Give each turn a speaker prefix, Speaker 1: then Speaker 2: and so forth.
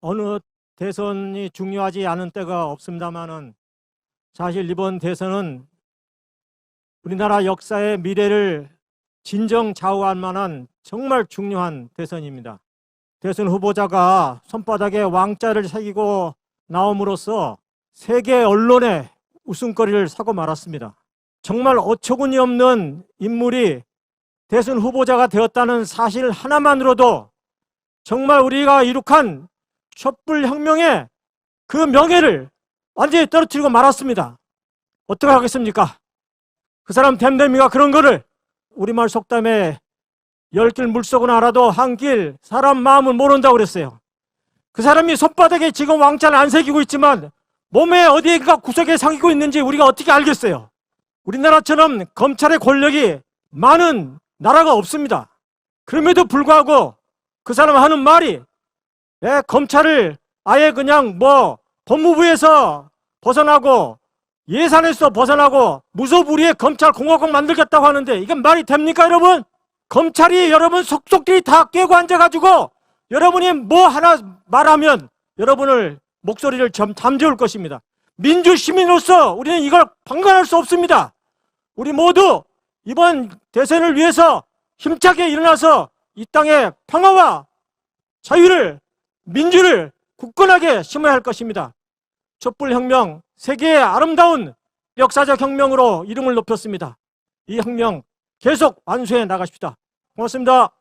Speaker 1: 어느 대선이 중요하지 않은 때가 없습니다만은 사실 이번 대선은 우리나라 역사의 미래를 진정 좌우할 만한 정말 중요한 대선입니다. 대선 후보자가 손바닥에 왕자를 새기고 나옴으로써 세계 언론의 웃음거리를 사고 말았습니다. 정말 어처구니 없는 인물이 대선 후보자가 되었다는 사실 하나만으로도 정말 우리가 이룩한 촛불 혁명의 그 명예를 완전히 떨어뜨리고 말았습니다. 어떻게 하겠습니까? 그 사람 댐댐이가 그런 거를 우리말 속담에 열 길 물속은 알아도 한 길 사람 마음은 모른다고 그랬어요. 그 사람이 손바닥에 지금 왕자를 안 새기고 있지만 몸에 어디가 구석에 새기고 있는지 우리가 어떻게 알겠어요? 우리나라처럼 검찰의 권력이 많은 나라가 없습니다. 그럼에도 불구하고 그 사람 하는 말이 예, 검찰을 아예 그냥 뭐 법무부에서 벗어나고 예산에서 벗어나고 무소불위의 검찰 공화국 만들겠다고 하는데 이게 말이 됩니까 여러분? 검찰이 여러분 속속들이 다 깨고 앉아가지고 여러분이 뭐 하나 말하면 여러분을 목소리를 점 잠재울 것입니다. 민주 시민으로서 우리는 이걸 방관할 수 없습니다. 우리 모두 이번 대선을 위해서 힘차게 일어나서 이 땅의 평화와 자유를 민주를 굳건하게 심어야 할 것입니다. 촛불혁명 세계의 아름다운 역사적 혁명으로 이름을 높였습니다. 이 혁명 계속 완수해 나가십시다. 고맙습니다.